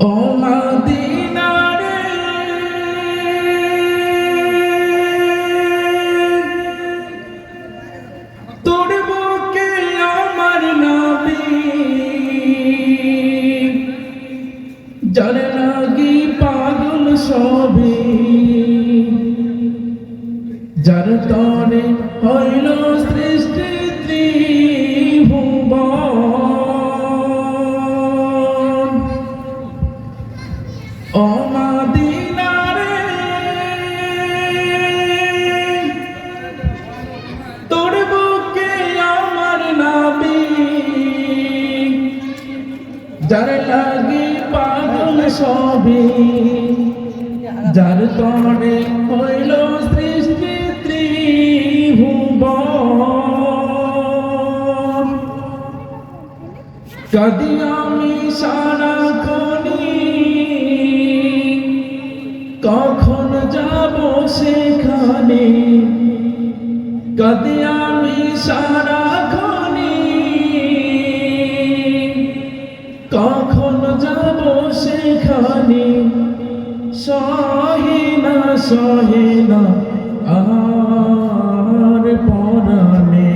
ও মাদিনারে। তোর বুকে আমার নবী। যার পাগল হইল সৃষ্টি। যার লাগে পাগল সবে যার তরে হইল সৃষ্টি ত্রিভুবন কদি আমি সারা কনি কখন যাব সেখানে? কদি আমি সারা কখন যাব সেখানে। সহে না সহে না, আর পরাণে।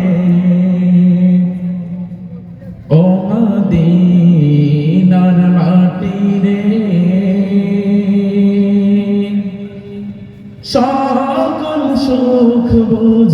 ও মদিনার মাটি রে সকল সুখ বুঝি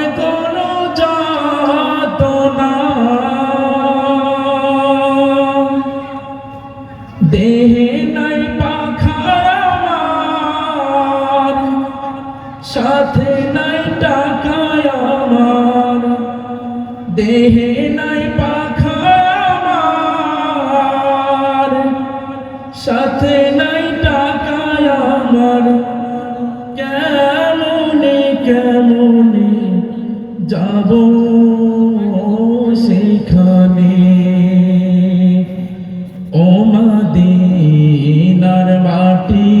দেহে নাই পাখার সাথে নাই টাকা আমার। কেমন কেমনে যাব সেখানে? ও মাদিনার মাটি